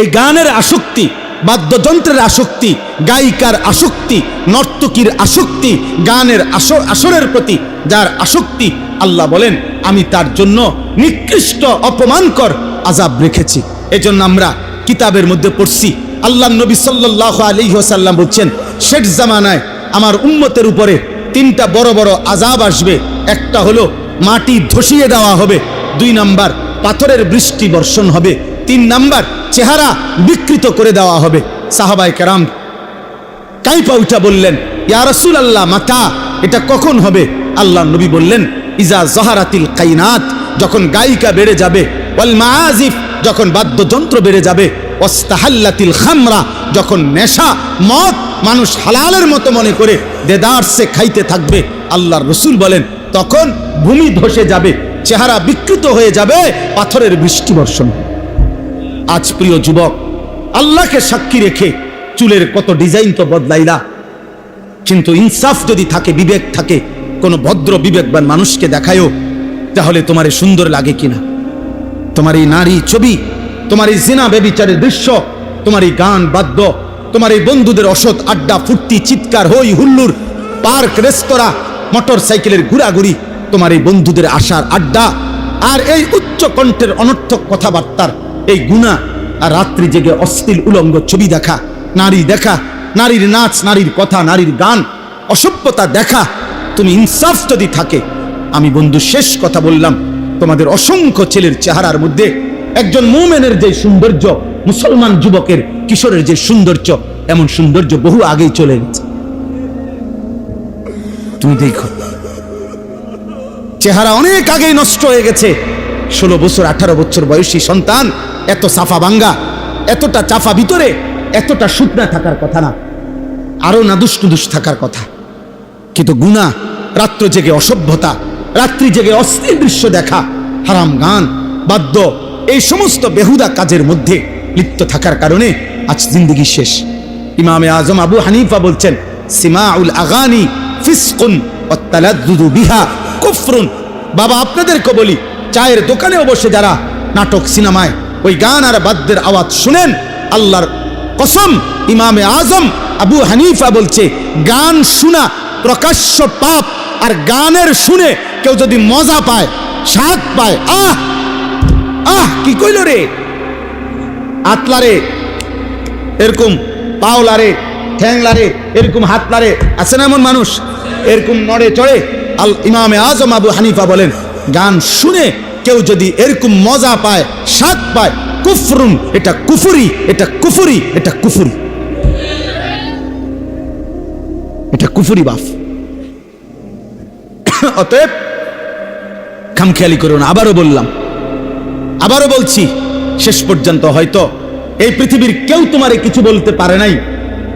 এই গানের আসক্তি, বাদ্যযন্ত্রের আসক্তি, গায়িকার আসক্তি, নর্তকীর আসক্তি, গানের আসর, আসরের প্রতি যার আসক্তি, আল্লাহ বলেন, আমি তার জন্য নিকৃষ্ট, অপমানকর আজাব রেখেছি। এজন্য আমরা কিতাবের মধ্যে পড়ছি, আল্লাহ নবী সাল্লাহ আলী ওসাল্লাম বলছেন শেখ জামানায় আমার উম্মতের উপরে তিনটা বড় বড় আজাব আসবে, একটা হলো মাটি ধসিয়ে দেওয়া হবে, দুই নাম্বার পাথরের বৃষ্টি বর্ষণ হবে তিন নাম্বার চেহারা বিকৃত করে দেওয়া হবে সাহাবাই কেরাম কাইপা উঠা বললেন, ইয়া রসুল আল্লাহ মাতা, এটা কখন হবে আল্লাহ নবী বললেন, ইজা জহারাতিল কাইনাত যখন গায়িকা বেড়ে যাবে, ওয়াল মাআজিফ যখন বাদ্যযন্ত্র বেড়ে যাবে, ওয়াস্তাহাল্লাতিল খামরা যখন নেশা, মদ, মানুষ হালালের মতো মনে করে দেদারসে খাইতে থাকবে, আল্লাহর রসুল বলেন, তখন ভূমি ধসে যাবে, চেহারা বিকৃত হয়ে যাবে, পাথরের বৃষ্টি বর্ষণ। আজ প্রিয় যুবক, আল্লাহকে সাক্ষী রেখে চুলের কত ডিজাইন তো বদলাইলা। কিন্তু ইনসাফ যদি থাকে, বিবেক থাকে, কোনো ভদ্র বিবেকবান মানুষকে দেখায়ও তাহলে তোমার সুন্দর লাগে কিনা? তোমার এই নারী ছবি, তোমার এই জিনা বেবিচারের দৃশ্য, তোমার এই গান বাদ্য, তোমার এই বন্ধুদের অসৎ আড্ডা, ফুর্তি, চিৎকার, হই হুল্লুর, পার্ক, রেস্তোরাঁ, মোটর সাইকেলের ঘোরাঘুরি, তোমার এই বন্ধুদের আশার আড্ডা, আর এই উচ্চ কণ্ঠের অনর্থক কথাবার্তার এই গুণা আর রাত্রি জেগে অশ্লীল উলঙ্গ ছবি দেখা, নারী দেখা, নারীর নাচ, নারীর কথা, নারীর গান, অসভ্যতা দেখা, তুমি ইনসাফ যদি থাকে, আমি বন্ধু শেষ কথা বললাম, তোমাদের অসংখ্য ছেলের চেহারার মধ্যে একজন মোমেনের যে সৌন্দর্য, মুসলমান যুবকের কিশোরের যে সৌন্দর্য, এমন সৌন্দর্য বহু আগেই চলে গেছে তুমি দেখো, চেহারা অনেক আগেই নষ্ট হয়ে গেছে ষোলো বছর, আঠারো বছর বয়সী সন্তান, এত সাফা বাঙ্গা, এতটা চাফা ভিতরে, এতটা শুকনা থাকার কথা না। আরও নাদুস নুদুস থাকার কথা। কিন্তু গুণা, রাত্র জেগে অসভ্যতা, রাত্রি জেগে অস্থির দৃশ্য দেখা, হারাম গান, বাদ্য, এই সমস্ত বেহুদা কাজের মধ্যে লিপ্ত থাকার কারণে আজ জিন্দগি শেষ। ইমামে আজম আবু হানিফা বলছেন, সিমাউল আগানি ফিসকুন বিহা কুফরুন। বাবা, আপনাদেরকে বলি চায়ের দোকানেও বসে যারা নাটক, সিনেমায় ওই গান আর বাদ্যের আওয়াজ শুনেন, আল্লাহর কসম, ইমামে আজম আবু হানিফা বলছে, গান শোনা প্রকাশ্য পাপ আর গানের শুনে কেউ যদি মজা পায়, স্বাদ পায়, আহ আহ, কি কইল রে? আতলারে, এরকম পাওলারে, ঠ্যাংলারে, এরকম হাতলারে, আছে না এমন মানুষ? এরকম নড়ে চড়ে আল, ইমামে আজম আবু হানিফা বলেন, গান শুনে কেউ যদি এরকম মজা পায়, স্বাদ পায়, কুফরুন, এটা কুফুরি এটা কুফুরি এটা কুফুরি। এটা কুফুরি বাফ। অতএব খামখেয়ালি করুন আবারও বললাম, আবারও বলছি, শেষ পর্যন্ত হয়তো এই পৃথিবীর কেউ তোমারে কিছু বলতে পারে নাই,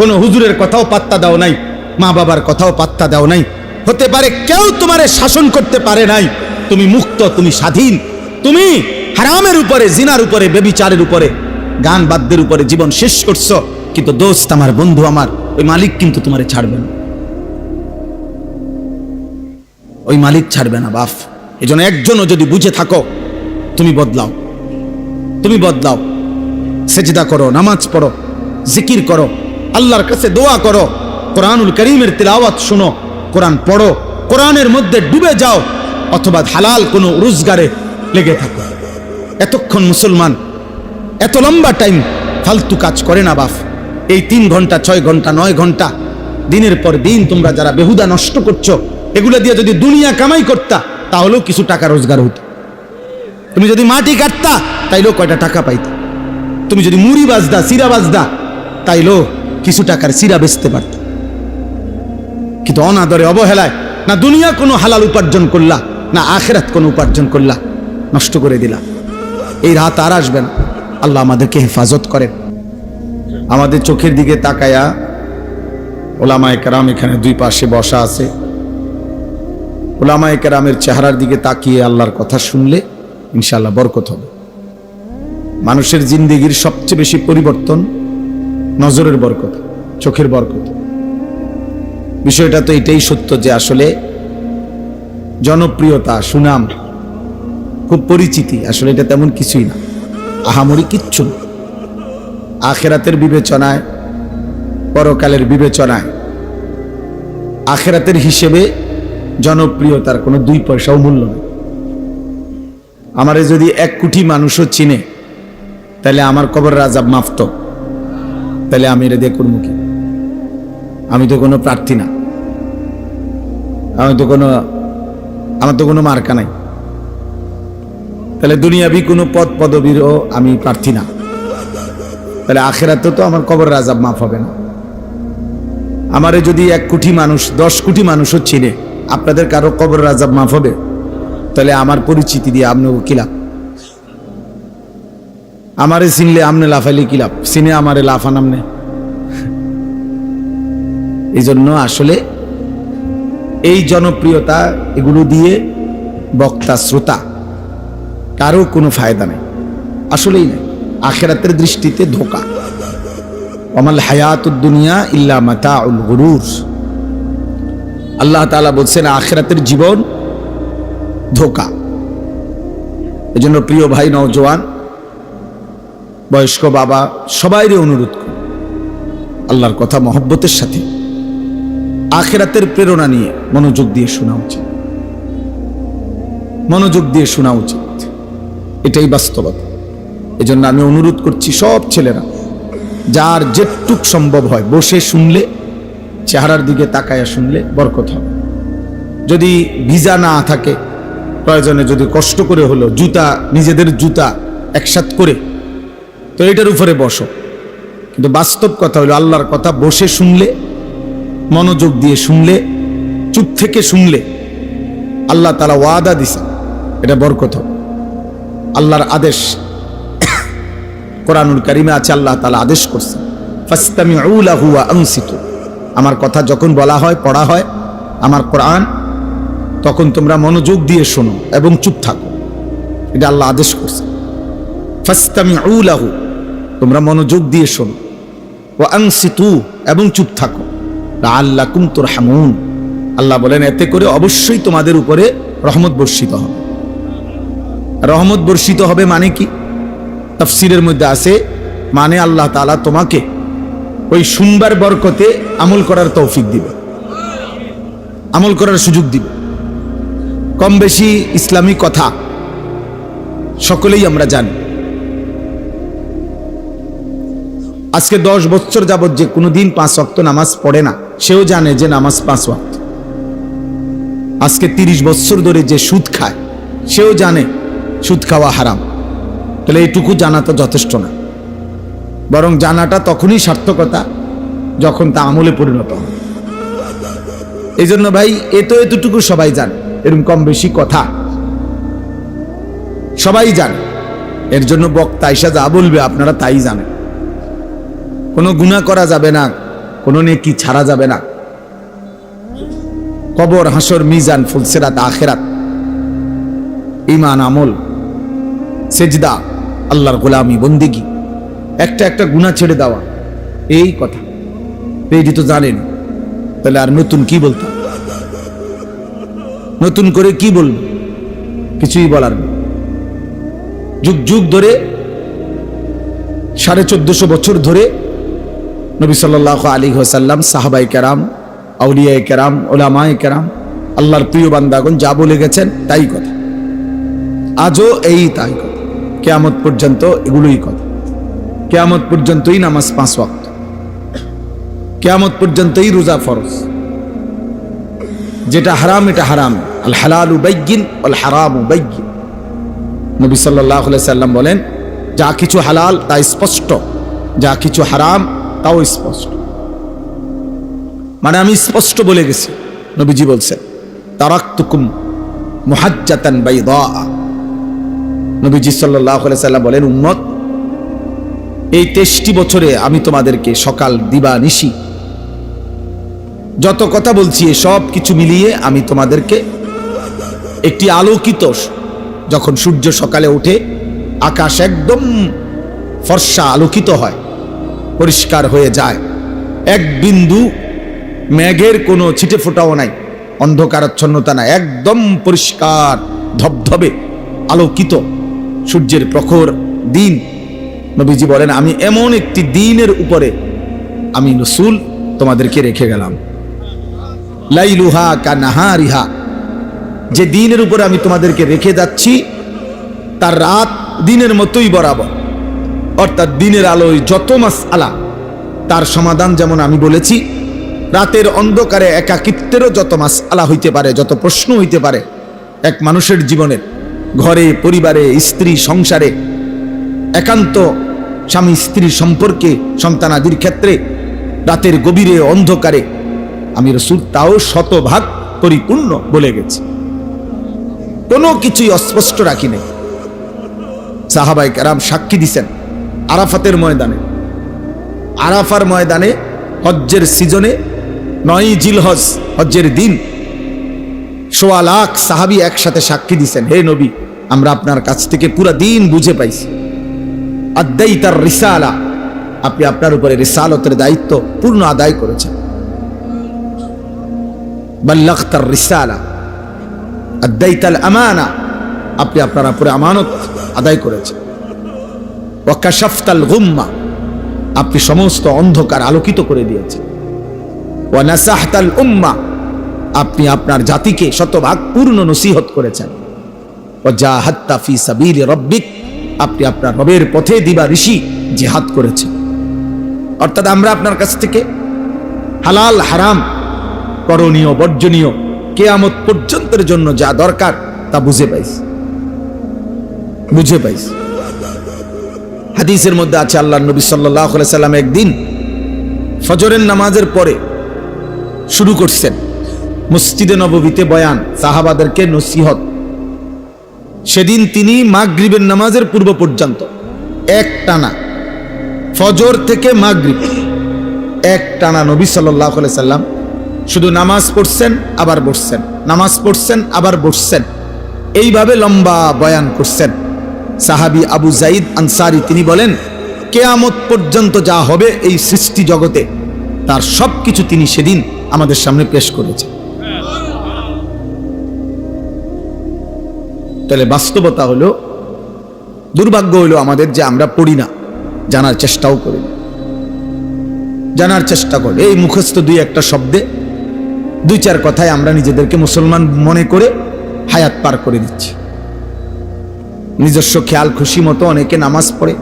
কোনো হুজুরের কথাও পাত্তা দাও নাই মা বাবার কথাও পাত্তা দাও নাই। হতে পারে কেউ তোমারে শাসন করতে পারে নাই তুমি মুক্ত, তুমি স্বাধীন। তুমি হারামের উপরে, জিনার উপরে, বেবিচারের উপরে, গান বাদ্যের উপরে জীবন শেষ করছ। কিন্তু দোস্ত আমার বন্ধু আমার, ওই মালিক কিন্তু তোমারে ছাড়বে না। ওই মালিক ছাড়বে না, বাফ। এই জন্য একজনও যদি বুঝে থাকো, তুমি বদলাও। তুমি বদলাও। সেজদা করো, নামাজ পড়ো, জিকির করো, আল্লাহর কাছে দোয়া করো, কোরআনুল করিমের তিলাওয়াত শুনো, কোরআন পড়ো, কোরআনের মধ্যে ডুবে যাও অথবা হালাল কোনো রোজগারে লেগে থাকো। এতক্ষণ মুসলমান, এত লম্বা টাইম ফালতু কাজ করে না বাফ এই তিন ঘণ্টা, ছয় ঘণ্টা, নয় ঘণ্টা, দিনের পর দিন তোমরা যারা বেহুদা নষ্ট করছ, এগুলো দিয়ে যদি দুনিয়া কামাই করতা, তাহলেও কিছু টাকা রোজগার হতো। তুমি যদি মাটি কাটতা, তাইলেও কয়টা টাকা পাইতা। তুমি যদি মুড়ি বাজদা, সিরা বাজদা, তাইলেও কিছু টাকার সিরা বেচতে পারত। কিন্তু অনাদরে অবহেলায় না দুনিয়া কোনো হালাল উপার্জন করলা না আখেরাত কোনো উপার্জন করলা, নষ্ট করে দিলা। এই রাত আর আসবে না। আল্লাহ আমাদেরকে হেফাজত করেন। আমাদের চোখের দিকে তাকায়া ওলামায় কেরাম এখানে দুই পাশে বসা আছে। ওলামায় কেরামের চেহারার দিকে তাকিয়ে আল্লাহর কথা শুনলে ইনশাল্লাহ বরকত হবে। মানুষের জিন্দিগির সবচেয়ে বেশি পরিবর্তন নজরের বরকত, চোখের বরকত। বিষয়টা তো এটাই সত্য যে আসলে জনপ্রিয়তা, সুনাম, খুব পরিচিতি, আসলে এটা তেমন কিছুই না। আহামরি কিচ্ছু না। আখেরাতের বিবেচনায়, পরকালের বিবেচনায়, আখেরাতের হিসেবে জনপ্রিয়তার কোনো দুই পয়সাও মূল্য নেই। আমারে যদি এক কোটি মানুষও চিনে, তাহলে আমার কবর রাজাব মাফত তাহলে আমি এটা দিয়ে করব কি? আমি তো কোনো প্রার্থী না। আমি তো কোনো আমার তো কোনো মার্কা নাই। তাহলে দুনিয়াবি কোনো পদ পদবীরও আমি প্রার্থী না। তাহলে আখেরাতে তো আমার কবর রাজাব মাফ হবে না। আমারে যদি এক কোটি মানুষ, দশ কোটি মানুষও চিনে, আপনাদের কারও কবর রাজাব মাফ হবে? তাহলে আমার পরিচিতি দিয়ে আপনাকে কিলাপ আমারে চিনলে আমনে লাফাইলে কিলাপ চিনে আমারে লাফান আমনে এই জন্য আসলে এই জনপ্রিয়তা এগুলো দিয়ে বক্তা, শ্রোতা কারও কোনো ফায়দা নেই। আসলেই নেই। আখেরাতের দৃষ্টিতে ধোকা। অমাল হায়াতুদ দুনিয়া ইল্লা মাতা উল গরুর। আল্লাহ তাআলা বলছেন, আখেরাতের জীবন ধোকা। এজন্য প্রিয় ভাই, নওজোয়ান, বয়স্ক বাবা, সবাইরে অনুরোধ করি আল্লাহর কথা, মহব্বতের সাথে আখেরাতের প্রেরণা নিয়ে মনোযোগ দিয়ে শোনা উচিত। মনোযোগ দিয়ে শোনা উচিত। এটাই বাস্তবতা। এজন্য আমি অনুরোধ করছি সব ছেলেরা, যার যেটুক সম্ভব হয়, বসে শুনলে, চেহারার দিকে তাকায়া শুনলে বরকত হবে। যদি ভিজা না থাকে, প্রয়োজনে যদি কষ্ট করে হলো জুতা, নিজেদের জুতা একসাথ করে, তো এটার উপরে বসো। কিন্তু বাস্তব কথা হলো, আল্লাহর কথা বসে শুনলে মনোযোগ দিয়ে শুনলে, চুপ থেকে শুনলে আল্লাহ তালা ওয়াদা দিছে এটা বরকত আল্লাহর আদেশ, কোরআনুল কারিমে আছে, আল্লাহ তালা আদেশ করছে আমার কথা যখন বলা হয়, পড়া হয়, আমার কোরআন, তখন তোমরা মনোযোগ দিয়ে শোনো এবং চুপ থাকো। এটা আল্লাহ আদেশ করছে ফাস্তামি লাহু, তোমরা মনোযোগ দিয়ে শোনো। ও আংসিতু এবং চুপ থাকো। আল্লাহ কুম তোর হামুন আল্লাহ বলেন, এতে করে অবশ্যই তোমাদের উপরে রহমত বর্ষিত হবে। রহমত বর্ষিত হবে মানে কি? তফসিরের মধ্যে আছে মানে আল্লাহ তালা তোমাকে ওই বরকতে আমল করার তৌফিক দিবে। আমল করার সুযোগ দিবে। কম বেশি ইসলামী কথা সকলেই আমরা জানি। আজকে দশ বছর যাবৎ যে কোনোদিন পাঁচ ওয়াক্ত নামাজ পড়ে না সেও জানে যে নামাজ পাঁচ ওয়াক্ত। আজকে তিরিশ বছর ধরে যে সুদ খায়, সেও জানে সুদ খাওয়া হারাম। তাহলে এইটুকু জানা তো যথেষ্ট না। বরং জানাটা তখনই সার্থকতা যখন তা আমলে পরিণত হয়। এই জন্য ভাই, এ তো এতটুকু সবাই জানে এরকম কম বেশি কথা। সবাই জানে, এর জন্য বক্তা এসে যা বলবে আপনারা তাই জানেন। কোনো গুণা করা যাবে না। কোনো নেকি ছাড়া যাবে না। কবর, হাসর, মিজান, ফুলসেরাত, আখেরাত। ইমান আমল, সেজদা, আল্লাহর গোলামি, বন্দিগি। একটা একটা গুণা ছেড়ে দেওয়া, এই কথা। এইটি তো জানেন, তাহলে আর নতুন কি বলতাম নতুন করে কি বলব? কিছুই বলার নেই। যুগ যুগ ধরে, সাড়ে চোদ্দশো বছর ধরে নবী সাল্লাহ আলী হাসাল্লাম সাহাবাই কেরাম আউলিয়া কেরাম ওলামায় কেরাম, আল্লাহর প্রিয় বান্দাগণ যা বলে গেছেন তাই কথা। আজও এই তাই কথা। কেয়ামত পর্যন্ত এগুলোই কথা। কেয়ামত পর্যন্তই নামাজ পাঁচ ওয়াক্ত। কেয়ামত পর্যন্তই রোজা ফরজ। যেটা হারাম, এটা হারাম। আল হালালু বাইগিন আল হারামু বাইগিন নবী সাল্লাহ সাল্লাম বলেন, যা কিছু হালাল তা স্পষ্ট। যা কিছু হারাম তাও স্পষ্ট। মানে আমি স্পষ্ট বলে গেছি, নবীজি বলছেন, তারাক্তুকুম মুহাজ্জাতান বাইদা নবীজি সাল্লাহ সাল্লাম বলেন, উম্মত, এই তেইশটি বছরে আমি তোমাদেরকে সকাল দিবা নিশি যত কথা বলছি সব কিছু মিলিয়ে আমি তোমাদেরকে একটি আলোকিত যখন সূর্য সকালে ওঠে, আকাশ একদম ফর্সা আলোকিত হয়। পরিষ্কার হয়ে যায়। এক বিন্দু মেঘের কোনো ছিটে ফোটাও নাই, অন্ধকারাচ্ছন্নতা নাই, একদম পরিষ্কার, ধবধবে, আলোকিত। সূর্যের প্রখর দিন, নবীজি বলেন, আমি এমন একটি দিনের উপরে আমি রসুল তোমাদেরকে রেখে গেলাম। লাইলুহা কা নাহারিহা, যে দিনের উপরে আমি তোমাদেরকে রেখে যাচ্ছি, তার রাত দিনের মতোই বরাবর। অর্থাৎ দিনের আলোয় যত মাস আলা, তার সমাধান যেমন আমি বলেছি, রাতের অন্ধকারে একাকিত্বেরও যত মাস আলা হইতে পারে, যত প্রশ্ন হইতে পারে, এক মানুষের জীবনের, ঘরে, পরিবারে, স্ত্রী, সংসারে, একান্ত স্বামী স্ত্রীর সম্পর্কে সন্তানাদির ক্ষেত্রে, রাতের গভীরে, অন্ধকারে, আমি রসুল তাও শতভাগ পরিপূর্ণ বলে গেছি। কোনো কিছুই অস্পষ্ট রাখি নেই। সাহাবাই কারাম সাক্ষী দিছেন আরাফাতের ময়দানে। আরাফার ময়দানে হজ্জের সিজনে নয় জিলহজ হজ্জের দিন সোয়া লাখ সাহাবি একসাথে সাক্ষী দিছেন, হে নবী, আমরা আপনার কাছ থেকে পুরা দিন বুঝে পাইছি। আদাই তার রিসালা, আপনি আপনার উপরে রিসালতের দায়িত্ব পূর্ণ আদায় করেছেন। বাল্লাখ তার রিসালা আদাই তাল আমানা, আপনি আপনার উপরে আমানত আদায় করেছেন। ওয়াকাশাফতাল গুম্মা। আপনি সমস্ত অন্ধকার আলোকিত করে দিয়েছেন। ওয়ানাসাহতাল উম্মা। আপনি আপনার জাতিকে শতভাগ পূর্ণ নসিহত করেছেন। ওয়াজাহাত্তা ফি সাবিল রব্বিক। আপনি আপনার রবের পথে দিবা ঋষি জিহাদ করেছেন। অর্থাৎ আমরা আপনার কাছ থেকে হালাল, হারাম, করণীয়, বর্জনীয়, কেয়ামত পর্যন্তের জন্য যা দরকার তা বুঝে পাইছি। বুঝে পাইছি। হাদিসের মধ্যে আছে আল্লাহ নবী সাল্লাহ সাল্লাম একদিন ফজরের নামাজের পরে শুরু করছেন মসজিদে নববীতে বয়ান, সাহাবাদেরকে নসিহত। সেদিন তিনি মাগরিবের নামাজের পূর্ব পর্যন্ত এক টানা ফজর থেকে মাগরিব এক টানা নবী সাল্লাহ সাল্লাম শুধু নামাজ পড়ছেন, আবার বসছেন। নামাজ পড়ছেন, আবার বসছেন। এইভাবে লম্বা বয়ান করছেন। সাহাবি আবু জাইদ আনসারি তিনি বলেন, কেয়ামত পর্যন্ত যা হবে এই সৃষ্টি জগতে, তার সব কিছু তিনি সেদিন আমাদের সামনে পেশ করেছেন। তাহলে বাস্তবতা হলো, দুর্ভাগ্য হলো আমাদের যে আমরা পড়ি না, জানার চেষ্টাও করি জানার চেষ্টা করি, এই মুখস্থ দুই একটা শব্দে, দুই চার কথায় আমরা নিজেদেরকে মুসলমান মনে করে হায়াত পার করে দিচ্ছি। নিজস্ব খেয়াল খুশি মতো অনেকে নামাজ পড়ে।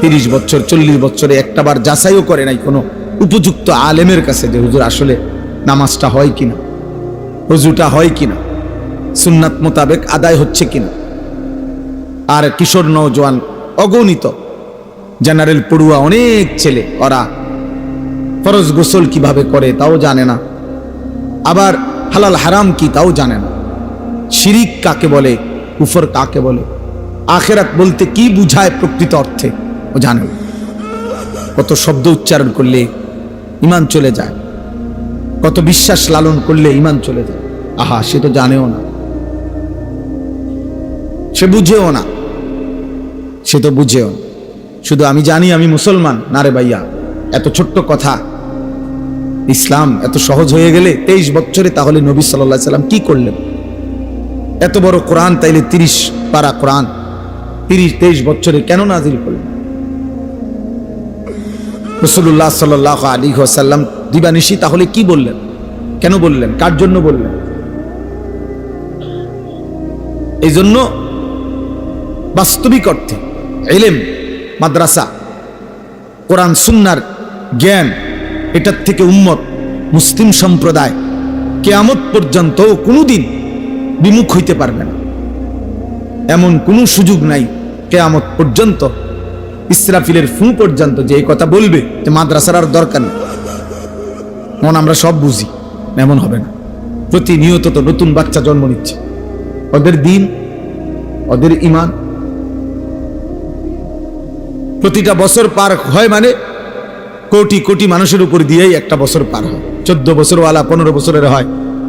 তিরিশ বছর, চল্লিশ বছরে একটা বার যাচাইও করে নাই কোনো উপযুক্ত আলেমের কাছে যে হুজুর আসলে নামাজটা হয় কিনা হুজুটা হয় কিনা, সুন্নাত মোতাবেক আদায় হচ্ছে কিনা। আর কিশোর নৌজওয়ান অগণিত জেনারেল পড়ুয়া অনেক ছেলে, ওরা ফরজ গোসল কীভাবে করে তাও জানে না। আবার হালাল হারাম কি তাও জানে না। শিরিক কাকে বলে? কুফর কাকে বলে? আখেরাত বলতে কি বুঝায় প্রকৃত অর্থে? ও জানে কত শব্দ উচ্চারণ করলে ইমান চলে যায়। কত বিশ্বাস লালন করলে ইমান চলে যায়। আহা, সে তো জানেও না। সে বুঝেও না। সে তো বুঝেও। না শুধু আমি জানি আমি মুসলমান, না রে ভাইয়া? এত ছোট্ট কথা। ইসলাম এত সহজ হয়ে গেলে তেইশ বছরে তাহলে নবী সাল্লাহ সাল্লাম কি করলেন? এত বড় কোরআন, তাইলে তিরিশ পারা কোরআন, তিরিশ, তেইশ বছরে কেন নাজিল করলেন? রসুল্লাহ সাল্লাহ আলী সাল্লাম দিবানিশি, তাহলে কি বললেন? কেন বললেন? কার জন্য বললেন? এই জন্য বাস্তবিক অর্থে এলেম মাদ্রাসা, কোরআন, সুন্নার জ্ঞান, এটার থেকে উম্মত, মুসলিম সম্প্রদায়, কেয়ামত পর্যন্ত কোনোদিন বিমুখ হইতে পারবে না। এমন কোনো সুযোগ নাই কেয়ামত পর্যন্ত ইসরাফিলের ফু পর্যন্ত যে এই কথা বলবে যে মাদ্রাসার আর দরকার নেই। মন আমরা সব বুঝি, এমন হবে না। প্রতিনিয়ত তো নতুন বাচ্চা জন্ম নিচ্ছে। ওদের দিন, ওদের ইমান প্রতিটা বছর পার হয় মানে কোটি কোটি মানুষের উপর দিয়েই একটা বছর পার হয়। চোদ্দ বছরওয়ালা পনেরো বছরের হয়,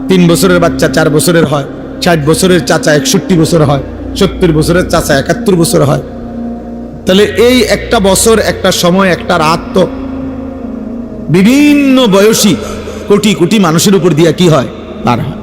তিন বছরের বাচ্চা চার বছরের হয়। ষাট বছরের চাচা একষট্টি বছর হয়, সত্তর বছরের চাচা একাত্তর বছর হয়। তাহলে এই একটা বছর, একটা সময়, একটা রাত তো বিভিন্ন বয়সী কোটি কোটি মানুষের উপর দিয়া কি হয়? তার হয়।